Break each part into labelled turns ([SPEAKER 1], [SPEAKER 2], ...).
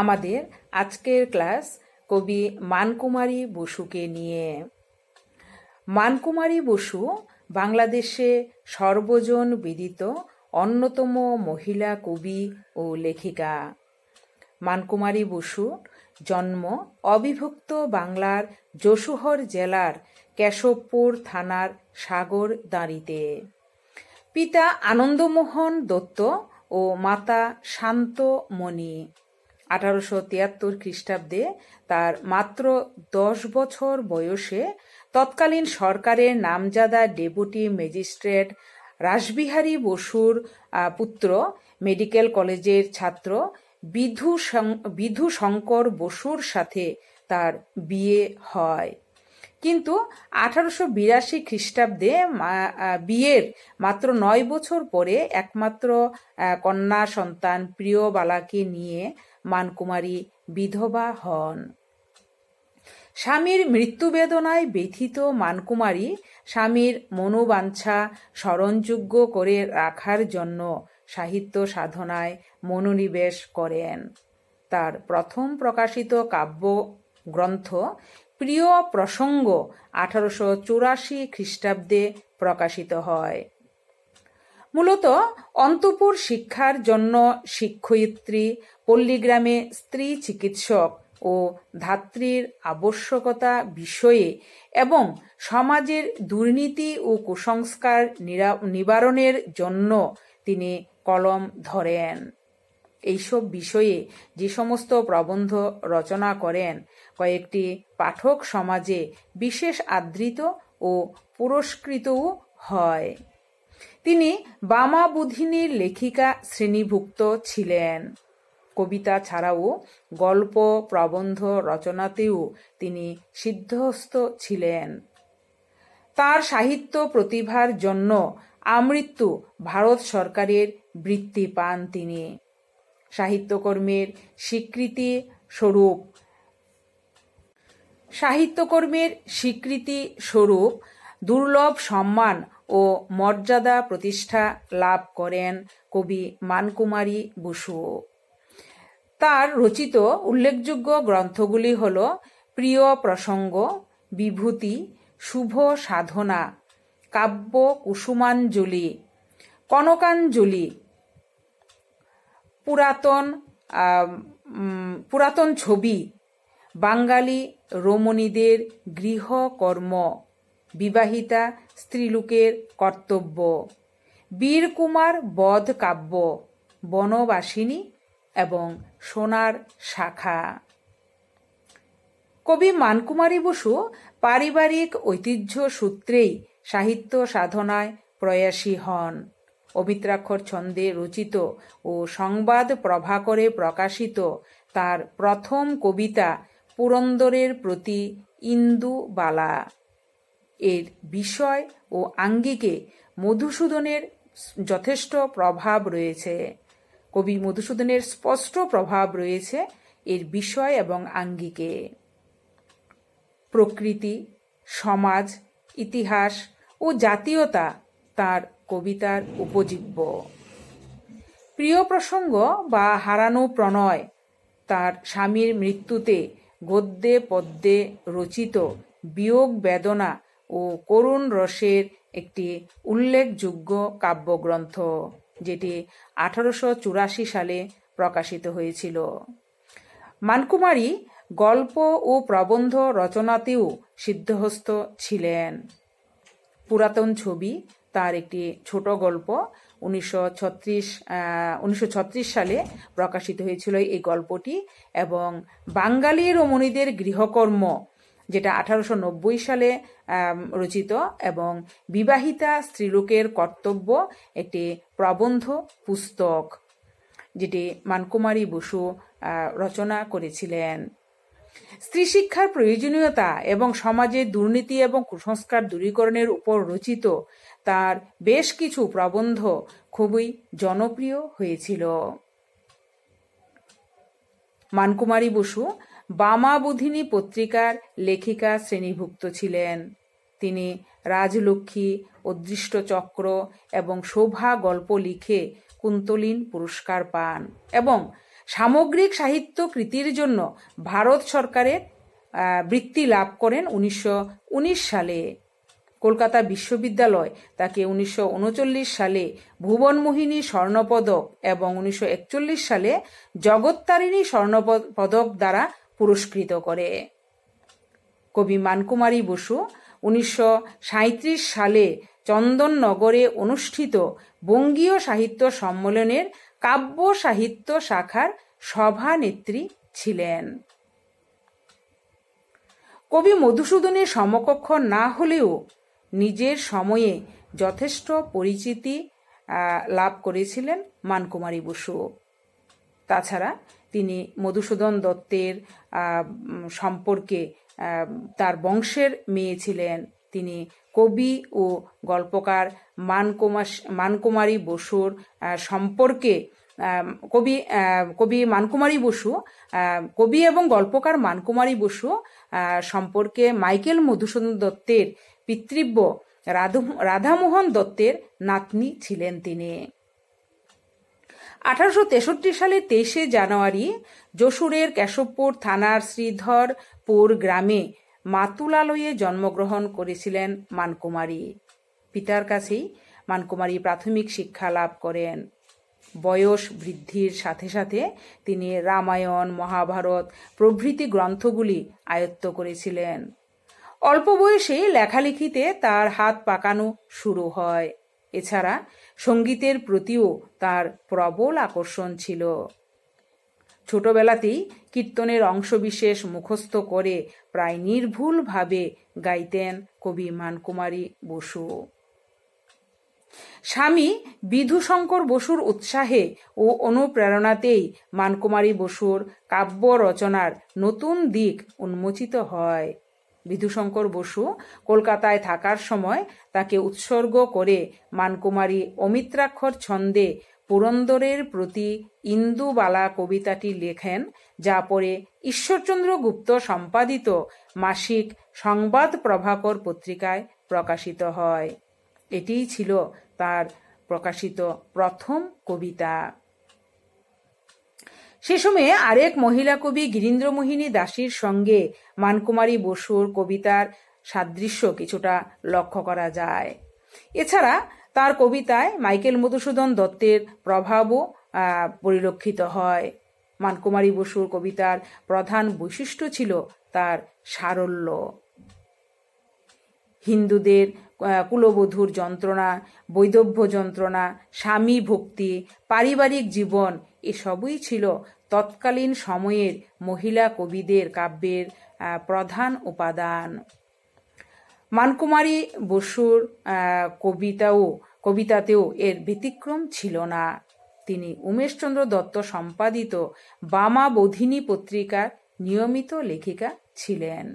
[SPEAKER 1] আমাদের আজকের ক্লাস কবি মানকুমারী বসুকে নিয়ে মানকুমারী বসু বাংলাদেশে সর্বজন বিদিত অন্যতম মহিলা কবি ও লেখিকা মানকুমারী বসু জন্ম অবিভক্ত বাংলার যশোহর জেলার কেশবপুর থানার সাগর দাঁড়িতে পিতা আনন্দমোহন দত্ত ও মাতা শান্ত মণি আঠারোশো তিয়াত্তর খ্রিস্টাব্দে তার মাত্র দশ বছর বয়সে তৎকালীন সরকারের নামজাদা ডেপুটি ম্যাজিস্ট্রেট রাসবিহারী বসুর পুত্র মেডিকেল কলেজের ছাত্র বিধু বিধু শঙ্কর বসুর সাথে তার বিয়ে হয় কিন্তু আঠারোশো বিরাশি খ্রিস্টাব্দে বিয়ের মাত্র নয় বছর পরে একমাত্র কন্যা সন্তান প্রিয়বালাকে নিয়ে মানকুমারী বিধবা হন স্বামীর মৃত্যুবেদনায় ব্যথিত মানকুমারী স্বামীর মনোবাঞ্ছা স্মরণযোগ্য করে রাখার জন্য সাহিত্য সাধনায় মনোনিবেশ করেন তার প্রথম প্রকাশিত কাব্য গ্রন্থ প্রিয় প্রসঙ্গ আঠারোশো চুরাশি খ্রিস্টাব্দে প্রকাশিত হয় মূলত অন্তপুর শিক্ষার জন্য শিক্ষয়িত্রী পল্লীগ্রামে স্ত্রী চিকিৎসক ও ধাত্রীর আবশ্যকতা বিষয়ে এবং সমাজের দুর্নীতি ও কুসংস্কার নিবারণের জন্য তিনি কলম ধরেন এইসব বিষয়ে যে সমস্ত প্রবন্ধ রচনা করেন কয়েকটি পাঠক সমাজে বিশেষ আদৃত ও পুরস্কৃতও হয় তিনি বামা বুধিনীর লেখিকা শ্রেণীভুক্ত ছিলেন কবিতা ছাড়াও গল্প প্রবন্ধ রচনাতেও তিনি সিদ্ধস্ত ছিলেন তার সাহিত্য প্রতিভার জন্য আমৃত্যু ভারত সরকারের বৃত্তি পান তিনি সাহিত্যকর্মের স্বীকৃতি স্বরূপ সাহিত্যকর্মের স্বীকৃতি স্বরূপ দুর্লভ সম্মান ও মর্যাদা প্রতিষ্ঠা লাভ করেন কবি মানকুমারী বসুও তার রচিত উল্লেখযোগ্য গ্রন্থগুলি হল প্রিয় প্রসঙ্গ বিভূতি শুভ সাধনা কাব্য কুসুমাঞ্জলি কনকাঞ্জলি পুরাতন পুরাতন ছবি বাঙালি রমণীদের গৃহকর্ম বিবাহিতা স্ত্রীলোকের কর্তব্য বীরকুমার বধ কাব্য বনবাসিনী এবং সোনার শাখা কবি মানকুমারী বসু পারিবারিক ঐতিহ্য সূত্রেই সাহিত্য সাধনায় প্রয়াসী হন অমিত্রাক্ষর ছন্দে রচিত ও সংবাদ প্রভাকরে প্রকাশিত তার প্রথম কবিতা পুরন্দরের প্রতি ইন্দুবালা এর বিষয় ও আঙ্গিকে মধুসূদনের যথেষ্ট প্রভাব রয়েছে কবি মধুসূদনের স্পষ্ট প্রভাব রয়েছে এর বিষয় এবং আঙ্গিকে প্রকৃতি সমাজ ইতিহাস ও জাতীয়তা তার কবিতার উপজীব্য প্রিয় প্রসঙ্গ বা হারানো প্রণয় তার স্বামীর মৃত্যুতে গদ্যে পদ্যে রচিত বিয়োগ বেদনা ও করুণ রসের একটি উল্লেখযোগ্য কাব্যগ্রন্থ যেটি আঠারোশো সালে প্রকাশিত হয়েছিল মানকুমারী গল্প ও প্রবন্ধ রচনাতেও সিদ্ধহস্ত ছিলেন পুরাতন ছবি তার একটি ছোট গল্প উনিশশো ছত্রিশ সালে প্রকাশিত হয়েছিল এই গল্পটি এবং বাঙালি রমণীদের গৃহকর্ম যেটা আঠারোশো সালে রচিত এবং বিবাহিতা স্ত্রীলোকের কর্তব্য একটি প্রবন্ধ পুস্তক যেটি মানকুমারী বসু রচনা করেছিলেন স্ত্রী শিক্ষার প্রয়োজনীয়তা এবং সমাজে দুর্নীতি এবং কুসংস্কার দূরীকরণের উপর রচিত তার বেশ কিছু প্রবন্ধ খুবই জনপ্রিয় হয়েছিল মানকুমারী বসু বামা বুধিনী পত্রিকার লেখিকা শ্রেণীভুক্ত ছিলেন তিনি রাজলক্ষ্মী অদৃষ্ট চক্র এবং শোভা গল্প লিখে কুন্তলিন পুরস্কার পান এবং সামগ্রিক সাহিত্য কৃতির জন্য ভারত সরকারের বৃত্তি লাভ করেন উনিশশো সালে কলকাতা বিশ্ববিদ্যালয় তাকে উনিশশো সালে ভুবনমোহিনী স্বর্ণপদক এবং উনিশশো সালে জগত্তারিণী পদক দ্বারা পুরস্কৃত করে কবি মানকুমারী বসু উনিশশো সালে চন্দননগরে অনুষ্ঠিত বঙ্গীয় সাহিত্য সম্মেলনের কাব্য সাহিত্য শাখার সভানেত্রী ছিলেন কবি মধুসূদনের সমকক্ষ না হলেও নিজের সময়ে যথেষ্ট পরিচিতি লাভ করেছিলেন মানকুমারী বসু তাছাড়া তিনি মধুসূদন দত্তের সম্পর্কে তার বংশের মেয়ে ছিলেন তিনি কবি ও গল্পকার মানকুমার মানকুমারী বসুর সম্পর্কে কবি কবি মানকুমারী বসু কবি এবং গল্পকার মানকুমারী বসু সম্পর্কে মাইকেল মধুসূদন দত্তের পিতৃব্য রাধু রাধামোহন দত্তের নাতনি ছিলেন তিনি আঠারোশো তেষট্টি সালে তেইশে জানুয়ারি যশোরের কেশবপুর থানার শ্রীধরপুর গ্রামে মাতুলালয়ে জন্মগ্রহণ করেছিলেন মানকুমারী পিতার কাছেই মানকুমারী প্রাথমিক শিক্ষা লাভ করেন বয়স বৃদ্ধির সাথে সাথে তিনি রামায়ণ মহাভারত প্রভৃতি গ্রন্থগুলি আয়ত্ত করেছিলেন অল্প বয়সে লেখালেখিতে তার হাত পাকানো শুরু হয় এছাড়া সঙ্গীতের প্রতিও তার প্রবল আকর্ষণ ছিল ছোটবেলাতেই কীর্তনের অংশবিশেষ মুখস্থ করে প্রায় নির্ভুলভাবে গাইতেন কবি মানকুমারী বসু স্বামী বিধুশঙ্কর বসুর উৎসাহে ও অনুপ্রেরণাতেই মানকুমারী বসুর কাব্য রচনার নতুন দিক উন্মোচিত হয় বিধুশঙ্কর বসু কলকাতায় থাকার সময় তাকে উৎসর্গ করে মানকুমারী অমিত্রাক্ষর ছন্দে পুরন্দরের প্রতি ইন্দুবালা কবিতাটি লেখেন যা পরে ঈশ্বরচন্দ্র গুপ্ত সম্পাদিত মাসিক সংবাদ প্রভাকর পত্রিকায় প্রকাশিত হয় এটিই ছিল তার প্রকাশিত প্রথম কবিতা সে সময়ে আরেক মহিলা কবি গিরীন্দ্রমোহিনী দাসীর সঙ্গে মানকুমারী বসুর কবিতার সাদৃশ্য কিছুটা লক্ষ্য করা যায় এছাড়া তার কবিতায় মাইকেল মধুসূদন দত্তের প্রভাবও পরিলক্ষিত হয় মানকুমারী বসুর কবিতার প্রধান বৈশিষ্ট্য ছিল তার সারল্য হিন্দুদের কুলবধূর যন্ত্রণা বৈধব্য যন্ত্রণা স্বামী ভক্তি পারিবারিক জীবন এসবই ছিল তৎকালীন সময়ের মহিলা কবিদের কাব্যের প্রধান উপাদান মানকুমারী বসুর কবিতাও কবিতাতেও এর ব্যতিক্রম ছিল না তিনি উমেশচন্দ্র দত্ত সম্পাদিত বামা বোধিনী পত্রিকার নিয়মিত লেখিকা ছিলেন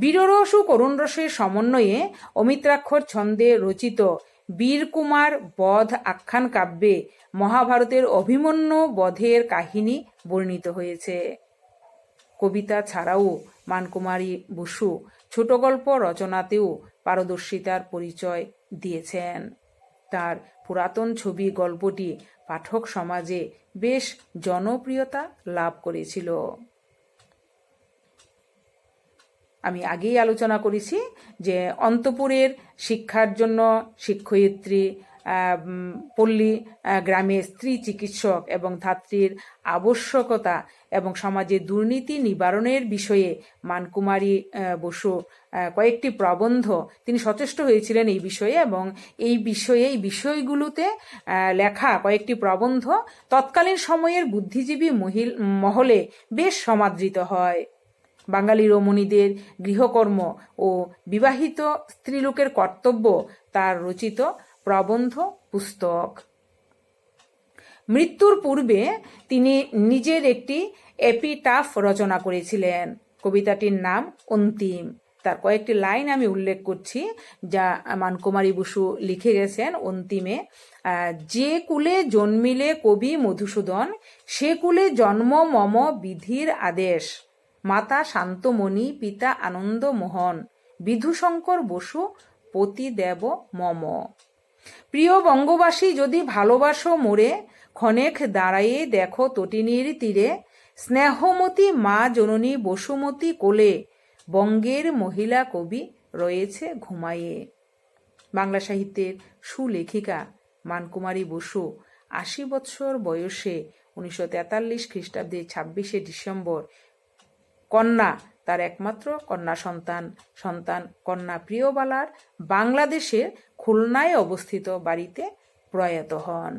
[SPEAKER 1] বীররস ও করুণরসের সমন্বয়ে অমিত্রাক্ষর ছন্দে রচিত বীরকুমার বধ আখ্যান কাব্যে মহাভারতের অভিমন্যু বধের কাহিনী বর্ণিত হয়েছে কবিতা ছাড়াও মানকুমারী বসু ছোট গল্প রচনাতেও পারদর্শিতার পরিচয় দিয়েছেন তার পুরাতন ছবি গল্পটি পাঠক সমাজে বেশ জনপ্রিয়তা লাভ করেছিল আমি আগেই আলোচনা করেছি যে অন্তপুরের শিক্ষার জন্য শিক্ষয়িত্রী পল্লী গ্রামে স্ত্রী চিকিৎসক এবং ধাত্রীর আবশ্যকতা এবং সমাজে দুর্নীতি নিবারণের বিষয়ে মানকুমারী বসু কয়েকটি প্রবন্ধ তিনি সচেষ্ট হয়েছিলেন এই বিষয়ে এবং এই বিষয়ে এই বিষয়গুলোতে লেখা কয়েকটি প্রবন্ধ তৎকালীন সময়ের বুদ্ধিজীবী মহিল মহলে বেশ সমাদৃত হয় বাঙালি রমণীদের গৃহকর্ম ও বিবাহিত স্ত্রীলোকের কর্তব্য তার রচিত প্রবন্ধ পুস্তক মৃত্যুর পূর্বে তিনি নিজের একটি এপিটাফ রচনা করেছিলেন কবিতাটির নাম অন্তিম তার কয়েকটি লাইন আমি উল্লেখ করছি যা মানকুমারী বসু লিখে গেছেন অন্তিমে যে কুলে জন্মিলে কবি মধুসূদন সে কুলে জন্ম মম বিধির আদেশ মাতা শান্তমণি পিতা আনন্দ মোহন বিধুশঙ্কর বসু পতিদেব মম প্রিয় বঙ্গবাসী যদি ভালোবাসো মোরে ক্ষণেক দাঁড়ায়ে দেখো তটিনীর তীরে স্নেহমতী মা জননী বসুমতী কোলে বঙ্গের মহিলা কবি রয়েছে ঘুমাইয়ে বাংলা সাহিত্যের সুলেখিকা মানকুমারী বসু আশি বৎসর বয়সে উনিশশো তেতাল্লিশ খ্রিস্টাব্দে ছাব্বিশে ডিসেম্বর কন্যা তার একমাত্র কন্যা সন্তান সন্তান কন্যা প্রিয়বালার বাংলাদেশের খুলনায় অবস্থিত বাড়িতে প্রয়াত হন